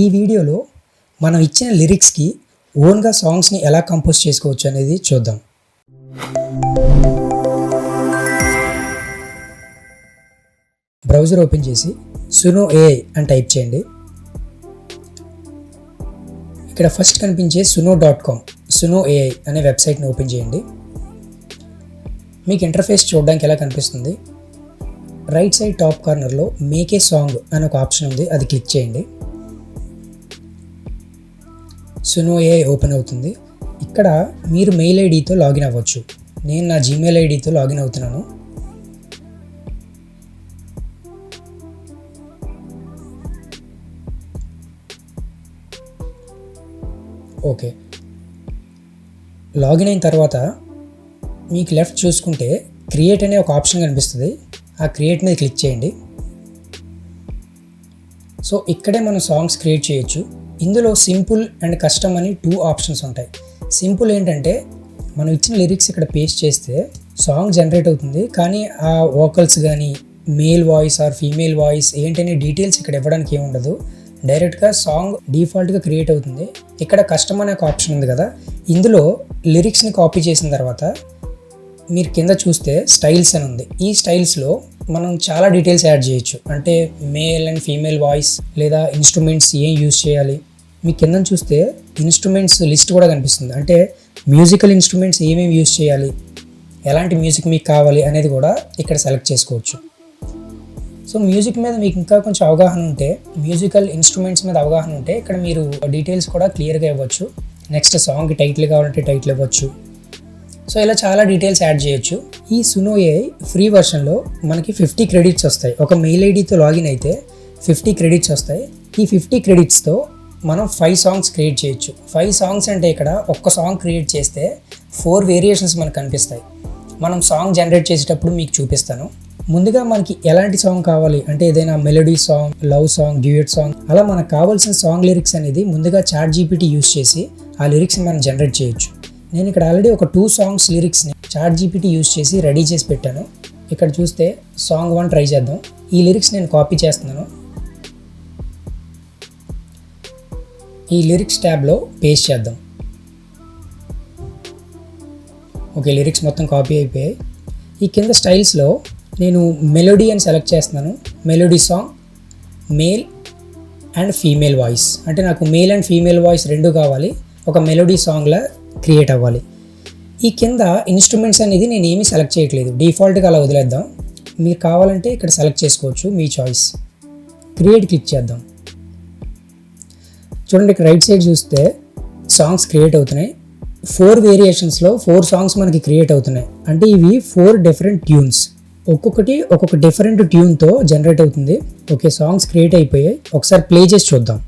ఈ వీడియోలో మనం ఇచ్చిన లిరిక్స్కి ఓన్గా సాంగ్స్ని ఎలా కంపోజ్ చేసుకోవచ్చు అనేది చూద్దాం. బ్రౌజర్ ఓపెన్ చేసి సునో ఏఐ అని టైప్ చేయండి. ఇక్కడ ఫస్ట్ కనిపించే Suno dot com Suno AI అనే వెబ్సైట్ని ఓపెన్ చేయండి. మీకు ఇంటర్ఫేస్ చూడడానికి ఎలా కనిపిస్తుంది? రైట్ సైడ్ టాప్ కార్నర్లో మేక్ ఏ సాంగ్ అని ఒక ఆప్షన్ ఉంది అది క్లిక్ చేయండి. సునో ఏఐ ఓపెన్ అవుతుంది. ఇక్కడ మీరు మెయిల్ ఐడితో లాగిన్ అవ్వచ్చు. నేను నా జీమెయిల్ ఐడితో లాగిన్ అవుతున్నాను. ఓకే. లాగిన్ అయిన తర్వాత మీకు లెఫ్ట్ చూసుకుంటే క్రియేట్ అనే ఒక ఆప్షన్ కనిపిస్తుంది. ఆ క్రియేట్ మీద క్లిక్ చేయండి. సో ఇక్కడే మనం సాంగ్స్ క్రియేట్ చేయొచ్చు. ఇందులో సింపుల్ అండ్ కస్టమ్ అని టూ ఆప్షన్స్ ఉంటాయి. సింపుల్ ఏంటంటే మనం ఇచ్చిన లిరిక్స్ ఇక్కడ పేస్ట్ చేస్తే సాంగ్ జనరేట్ అవుతుంది. కానీ ఆ వోకల్స్ కానీ male voice or female voice ఏంటనే డీటెయిల్స్ ఇక్కడ ఇవ్వడానికి ఏమి ఉండదు. డైరెక్ట్గా సాంగ్ డిఫాల్ట్గా క్రియేట్ అవుతుంది. ఇక్కడ కస్టమ్ అనే ఒక ఆప్షన్ ఉంది కదా. ఇందులో లిరిక్స్ని కాపీ చేసిన తర్వాత మీరు కింద చూస్తే స్టైల్స్ అని ఉంది. ఈ స్టైల్స్లో మనం చాలా డీటెయిల్స్ యాడ్ చేయొచ్చు. అంటే మేల్ అండ్ ఫీమేల్ వాయిస్ లేదా ఇన్స్ట్రుమెంట్స్ ఏం యూజ్ చేయాలి మీ కింద చూస్తే ఇన్స్ట్రుమెంట్స్ లిస్ట్ కూడా కనిపిస్తుంది. అంటే మ్యూజికల్ ఇన్స్ట్రుమెంట్స్ ఏమేమి యూజ్ చేయాలి? ఎలాంటి మ్యూజిక్ మీకు కావాలి అనేది కూడా ఇక్కడ సెలెక్ట్ చేసుకోవచ్చు. సో మ్యూజిక్ మీద మీకు ఇంకా కొంచెం అవగాహన ఉంటే మ్యూజికల్ ఇన్స్ట్రుమెంట్స్ మీద అవగాహన ఉంటే ఇక్కడ మీరు డీటెయిల్స్ కూడా క్లియర్గా ఇవ్వచ్చు. నెక్స్ట్ సాంగ్ టైటిల్ కావాలంటే టైటిల్ ఇవ్వచ్చు. సో ఇలా చాలా డీటెయిల్స్ యాడ్ చేయొచ్చు. ఈ సునో ఏఐ ఫ్రీ వర్షన్లో మనకి ఫిఫ్టీ క్రెడిట్స్ వస్తాయి. ఒక మెయిల్ ఐడితో లాగిన్ అయితే ఫిఫ్టీ క్రెడిట్స్ వస్తాయి. ఈ ఫిఫ్టీ క్రెడిట్స్తో మనం ఫైవ్ సాంగ్స్ క్రియేట్ చేయొచ్చు. ఫైవ్ సాంగ్స్ అంటే ఇక్కడ ఒక్క సాంగ్ క్రియేట్ చేస్తే ఫోర్ వేరియేషన్స్ మనకు కనిపిస్తాయి. మనం సాంగ్ జనరేట్ చేసేటప్పుడు మీకు చూపిస్తాను. ముందుగా మనకి ఎలాంటి సాంగ్ కావాలి? అంటే ఏదైనా melody song love song duet song అలా మనకు కావాల్సిన సాంగ్ లిరిక్స్ అనేది ముందుగా చాట్ జీపీటీ యూస్ చేసి ఆ లిరిక్స్ని మనం జనరేట్ చేయొచ్చు. నేను ఇక్కడ ఆల్రెడీ ఒక టూ సాంగ్స్ లిరిక్స్ని చాట్ జీపీటీ యూస్ చేసి రెడీ చేసి పెట్టాను. ఇక్కడ చూస్తే సాంగ్ వన్ ట్రై చేద్దాం. ఈ లిరిక్స్ నేను కాపీ చేస్తున్నాను. ఈ లిరిక్స్ ట్యాబ్లో పేస్ట్ చేద్దాం. ఓకే లిరిక్స్ మొత్తం కాపీ అయిపోయాయి. ఈ కింద స్టైల్స్లో నేను మెలోడీ అని సెలెక్ట్ చేస్తున్నాను. Melody song male and female voice అంటే నాకు మేల్ అండ్ ఫీమేల్ వాయిస్ రెండు కావాలి. ఒక మెలోడీ సాంగ్లా క్రియేట్ అవ్వాలి. ఈ కింద ఇన్స్ట్రుమెంట్స్ అనేది నేను ఏమీ సెలెక్ట్ చేయట్లేదు. డిఫాల్ట్గా అలా వదిలేద్దాం. మీరు కావాలంటే ఇక్కడ సెలెక్ట్ చేసుకోవచ్చు మీ చాయిస్ క్రియేట్ క్లిక్ చేద్దాం. చూడండి ఇక్కడ రైట్ సైడ్ చూస్తే సాంగ్స్ క్రియేట్ అవుతున్నాయి. ఫోర్ వేరియేషన్స్లో ఫోర్ సాంగ్స్ మనకి క్రియేట్ అవుతున్నాయి. అంటే ఇవి ఫోర్ డిఫరెంట్ ట్యూన్స్ ఒక్కొక్కటి ఒక్కొక్క డిఫరెంట్ ట్యూన్తో జనరేట్ అవుతుంది. ఓకే సాంగ్స్ క్రియేట్ అయిపోయాయి. ఒకసారి ప్లే చేసి చూద్దాం.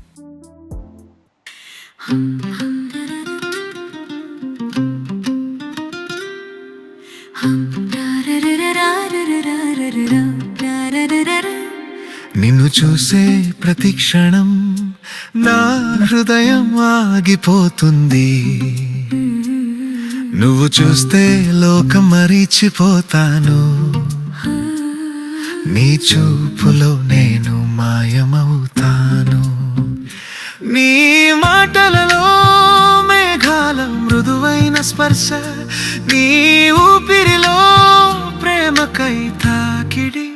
నిన్ను చూసే ప్రతి క్షణం నా హృదయం ఆగిపోతుంది. నువ్వు చూస్తే లోకం మరిచిపోతాను. నీ చూపులో నేను మాయమవుతాను. నీ మాటలలో మేఘాల మృదువైన స్పర్శ నీ ఊపిరిలో ప్రేమకై తాకిడి.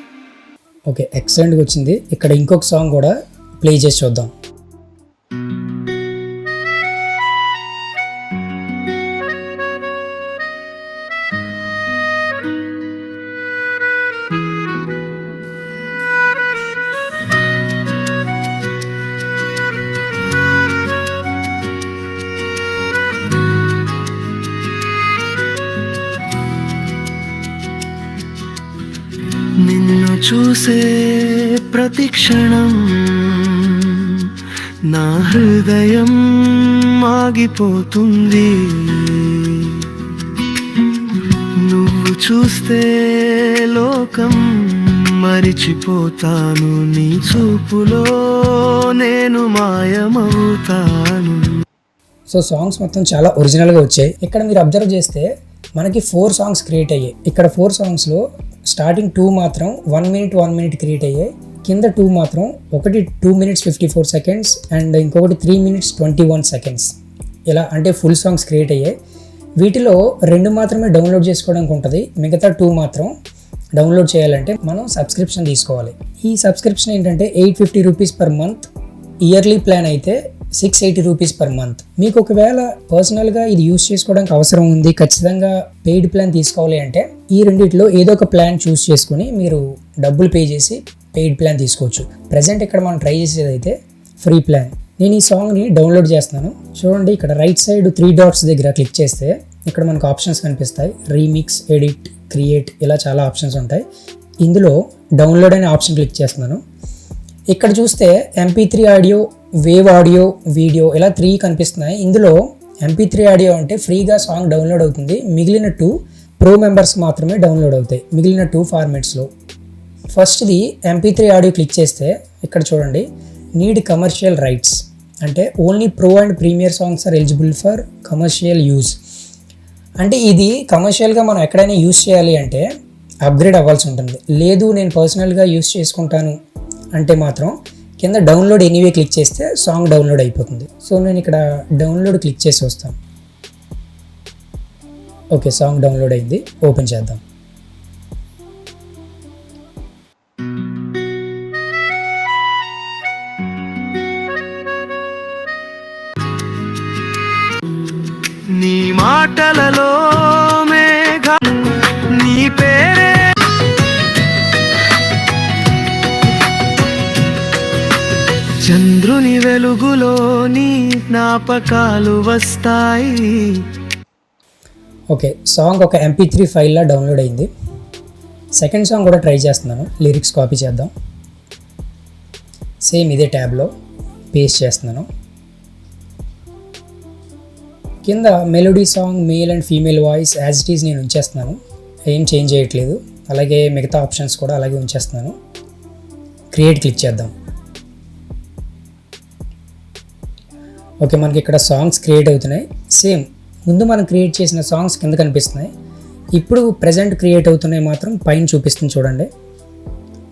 ఓకే ఎక్సలెంట్గా వచ్చింది. ఇక్కడ ఇంకొక సాంగ్ కూడా ప్లే చేసి చూద్దాం. చూసే ప్రతిక్షణం నా హృదయం ఆగిపోతుంది. నువ్వు చూస్తే లోకం మరిచిపోతాను. నీ చూపులో నేను మాయమవుతాను. సో సాంగ్స్ మొత్తం చాలా ఒరిజినల్గా వచ్చాయి. ఇక్కడ మీరు అబ్జర్వ్ చేస్తే మనకి ఫోర్ సాంగ్స్ క్రియేట్ అయ్యాయి. ఇక్కడ ఫోర్ సాంగ్స్లో స్టార్టింగ్ టూ మాత్రం one minute one minute create అయ్యాయి. కింద టూ మాత్రం ఒకటి two minutes fifty four seconds and ఇంకొకటి three minutes twenty one seconds. ఇలా అంటే ఫుల్ సాంగ్స్ క్రియేట్ అయ్యాయి. వీటిలో రెండు మాత్రమే డౌన్లోడ్ చేసుకోవడానికి ఉంటుంది. మిగతా టూ మాత్రం డౌన్లోడ్ చేయాలంటే మనం సబ్స్క్రిప్షన్ తీసుకోవాలి. ఈ సబ్స్క్రిప్షన్ ఏంటంటే eight fifty rupees per month. Yearly plan అయితే six eighty rupees per month. మీకు ఒకవేళ పర్సనల్గా ఇది యూస్ చేసుకోవడానికి అవసరం ఉంది ఖచ్చితంగా పెయిడ్ ప్లాన్ తీసుకోవాలి అంటే ఈ రెండిట్లో ఏదో ఒక ప్లాన్ చూస్ చేసుకుని మీరు డబ్బులు పే చేసి పెయిడ్ ప్లాన్ తీసుకోవచ్చు. ప్రజెంట్ ఇక్కడ మనం ట్రై చేసేది అయితే ఫ్రీ ప్లాన్ నేను ఈ సాంగ్ని డౌన్లోడ్ చేస్తున్నాను. చూడండి ఇక్కడ రైట్ సైడ్ త్రీ డాట్స్ దగ్గర క్లిక్ చేస్తే ఇక్కడ మనకు ఆప్షన్స్ కనిపిస్తాయి. రీమిక్స్ ఎడిట్ క్రియేట్ ఇలా చాలా ఆప్షన్స్ ఉంటాయి. ఇందులో డౌన్లోడ్ అనే ఆప్షన్ క్లిక్ చేస్తున్నాను. ఇక్కడ చూస్తే MP three audio wave audio video ఇలా త్రీ కనిపిస్తున్నాయి. ఇందులో ఎంపీ త్రీ ఆడియో అంటే ఫ్రీగా సాంగ్ డౌన్లోడ్ అవుతుంది. మిగిలిన టూ ప్రో మెంబర్స్ మాత్రమే డౌన్లోడ్ అవుతాయి. మిగిలిన టూ ఫార్మాట్స్లో ఫస్ట్ది ఎంపీ త్రీ ఆడియో క్లిక్ చేస్తే ఇక్కడ చూడండి నీడ్ కమర్షియల్ రైట్స్ అంటే only pro and premier songs are eligible for commercial use అంటే ఇది కమర్షియల్గా మనం ఎక్కడైనా యూస్ చేయాలి అంటే అప్గ్రేడ్ అవ్వాల్సి ఉంటుంది. లేదు నేను పర్సనల్గా యూస్ చేసుకుంటాను అంటే మాత్రం కింద డౌన్లోడ్ ఎనీవే క్లిక్ చేస్తే సాంగ్ డౌన్లోడ్ అయిపోతుంది. సో నేను ఇక్కడ డౌన్లోడ్ క్లిక్ చేసి వస్తాను. ఓకే సాంగ్ డౌన్లోడ్ అయింది. ఓపెన్ చేద్దాం. నీ మాటలలో మేఘ నీ పేరే. చంద్రుని వెలుగులో నీ జ్ఞాపకాలు వస్తాయి. ఓకే సాంగ్ ఒక ఎంపీ త్రీ ఫైల్లా డౌన్లోడ్ అయింది. సెకండ్ సాంగ్ కూడా ట్రై చేస్తున్నాను లిరిక్స్ కాపీ చేద్దాం. సేమ్ ఇదే ట్యాబ్లో పేస్ట్ చేస్తున్నాను. కింద melody song male and female voice as it is నేను ఉంచేస్తున్నాను. ఏం చేంజ్ చేయట్లేదు. అలాగే మిగతా ఆప్షన్స్ కూడా అలాగే ఉంచేస్తున్నాను. క్రియేట్ క్లిక్ చేద్దాం. ఓకే మనకి ఇక్కడ సాంగ్స్ క్రియేట్ అవుతున్నాయి. సేమ్ ముందు మనం క్రియేట్ చేసిన సాంగ్స్ కింద కనిపిస్తున్నాయి. ఇప్పుడు ప్రజెంట్ క్రియేట్ అవుతున్నాయి మాత్రం పైన చూపిస్తుంది చూడండి.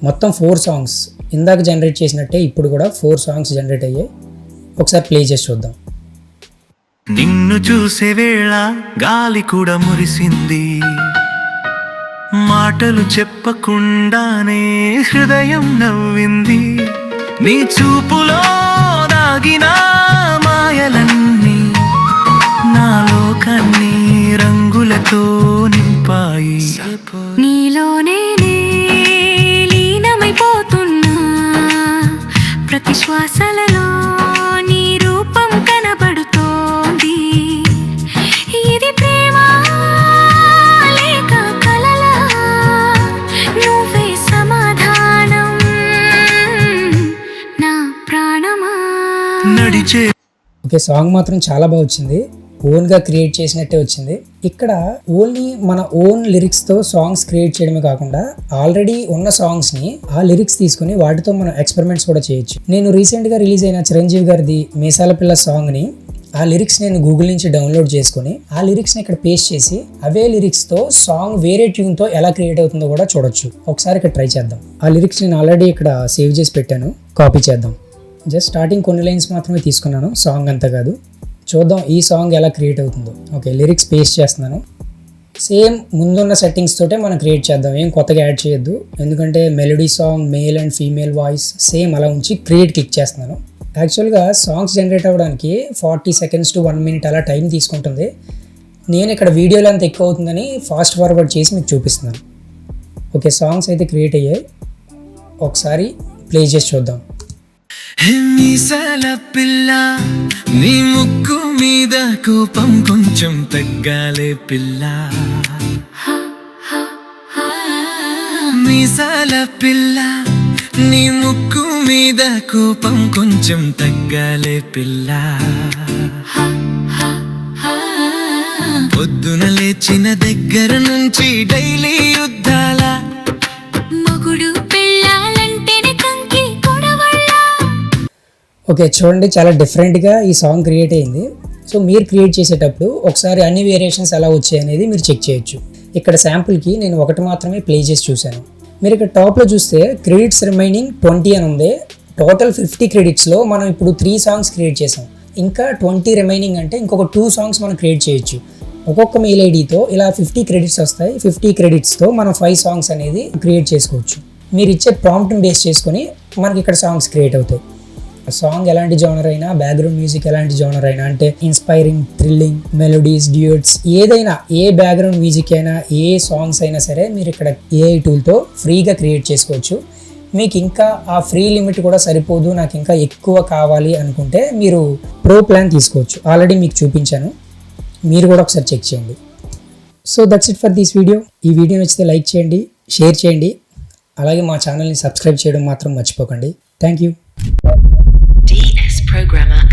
మొత్తం ఫోర్ సాంగ్స్ ఇందాక జనరేట్ చేసినట్టే ఇప్పుడు కూడా ఫోర్ సాంగ్స్ జనరేట్ అయ్యాయి. ఒకసారి ప్లే చేసి చూద్దాం. నిన్ను చూసే వేళ గాలి కూడా మురిసింది. మాటలు చెప్పకుండానే హృదయం నవ్వింది. నీ చూపులో దాగినా ఓకే సాంగ్ మాత్రం చాలా బాగా వచ్చింది. ఓన్గా క్రియేట్ చేసినట్టే వచ్చింది. ఇక్కడ ఓన్లీ మన ఓన్ లిరిక్స్తో సాంగ్స్ క్రియేట్ చేయడమే కాకుండా ఆల్రెడీ ఉన్న సాంగ్స్ని ఆ లిరిక్స్ తీసుకుని వాటితో మనం ఎక్స్పెరిమెంట్స్ కూడా చేయొచ్చు. నేను రీసెంట్గా రిలీజ్ అయిన చిరంజీవి గారిది మీసాల పిల్ల సాంగ్ని ఆ లిరిక్స్ నేను గూగుల్ నుంచి డౌన్లోడ్ చేసుకుని ఆ లిరిక్స్ని ఇక్కడ పేస్ట్ చేసి అవే లిరిక్స్తో సాంగ్ వేరే ట్యూన్తో ఎలా క్రియేట్ అవుతుందో కూడా చూడొచ్చు. ఒకసారి ఇక్కడ ట్రై చేద్దాం. ఆ లిరిక్స్ నేను ఆల్రెడీ ఇక్కడ సేవ్ చేసి పెట్టాను. కాపీ చేద్దాం. జస్ట్ స్టార్టింగ్ కొన్ని లైన్స్ మాత్రమే తీసుకున్నాను సాంగ్ అంతా కాదు. చూద్దాం ఈ సాంగ్ ఎలా క్రియేట్ అవుతుందో. ఓకే లిరిక్స్ పేస్ట్ చేస్తున్నాను. సేమ్ ముందున్న సెట్టింగ్స్ తోటే మనం క్రియేట్ చేద్దాం ఏం కొత్తగా యాడ్ చేయొద్దు. ఎందుకంటే melody song male and female voice same అలా ఉంచి క్రియేట్ క్లిక్ చేస్తున్నాను. యాక్చువల్గా సాంగ్స్ జనరేట్ అవ్వడానికి forty seconds to one minute అలా టైం తీసుకుంటుంది. నేను ఇక్కడ వీడియోలో అంత ఎక్కువ అవుతుందని ఫాస్ట్ ఫార్వర్డ్ చేసి మీకు చూపిస్తున్నాను. ఓకే సాంగ్స్ అయితే క్రియేట్ అయ్యాయి. ఒకసారి ప్లే చేసి చూద్దాం. మీసాల పిల్ల నీ ముక్కు మీద కోపం కొంచెం తగ్గాలే పిల్ల. మీసాల పిల్ల నీ ముక్కు మీద కోపం కొంచెం తగ్గాలే పిల్ల. పొద్దున లేచిన దగ్గర నుంచి డైలీ యుద్ధాల ఓకే చూడండి చాలా డిఫరెంట్గా ఈ సాంగ్ క్రియేట్ అయింది. సో మీరు క్రియేట్ చేసేటప్పుడు ఒకసారి అన్ని వేరియేషన్స్ ఎలా వచ్చాయి అనేది మీరు చెక్ చేయొచ్చు. ఇక్కడ శాంపుల్కి నేను ఒకటి మాత్రమే ప్లే చేసి చూశాను. మీరు ఇక్కడ టాప్లో చూస్తే క్రెడిట్స్ రిమైనింగ్ ట్వంటీ అని ఉంది. టోటల్ ఫిఫ్టీ క్రెడిట్స్లో మనం ఇప్పుడు త్రీ సాంగ్స్ క్రియేట్ చేసాం. ఇంకా ట్వంటీ రిమైనింగ్ అంటే ఇంకొక టూ సాంగ్స్ మనం క్రియేట్ చేయొచ్చు. ఒక్కొక్క మెయిల్ ఐడితో ఇలా ఫిఫ్టీ క్రెడిట్స్ వస్తాయి. ఫిఫ్టీ క్రెడిట్స్తో మనం ఫైవ్ సాంగ్స్ అనేది క్రియేట్ చేసుకోవచ్చు. మీరు ఇచ్చే ప్రాంప్ట్ని బేస్ చేసుకొని మనకి ఇక్కడ సాంగ్స్ క్రియేట్ అవుతాయి. సాంగ్ ఎలాంటి జోనర్ అయినా బ్యాక్గ్రౌండ్ మ్యూజిక్ ఎలాంటి జోనర్ అయినా అంటే ఇన్స్పైరింగ్ థ్రిల్లింగ్ మెలోడీస్ డ్యూట్స్ ఏదైనా ఏ బ్యాక్గ్రౌండ్ మ్యూజిక్ అయినా ఏ సాంగ్స్ అయినా సరే మీరు ఇక్కడ ఏఐ టూల్తో ఫ్రీగా క్రియేట్ చేసుకోవచ్చు. మీకు ఇంకా ఆ ఫ్రీ లిమిట్ కూడా సరిపోదు నాకు ఇంకా ఎక్కువ కావాలి అనుకుంటే మీరు ప్రో ప్లాన్ తీసుకోవచ్చు. ఆల్రెడీ మీకు చూపించాను. మీరు కూడా ఒకసారి చెక్ చేయండి. So that's it for this video ఈ వీడియో నచ్చితే లైక్ చేయండి షేర్ చేయండి. అలాగే మా ఛానల్ని సబ్స్క్రైబ్ చేయడం మాత్రం మర్చిపోకండి. Thank you programmer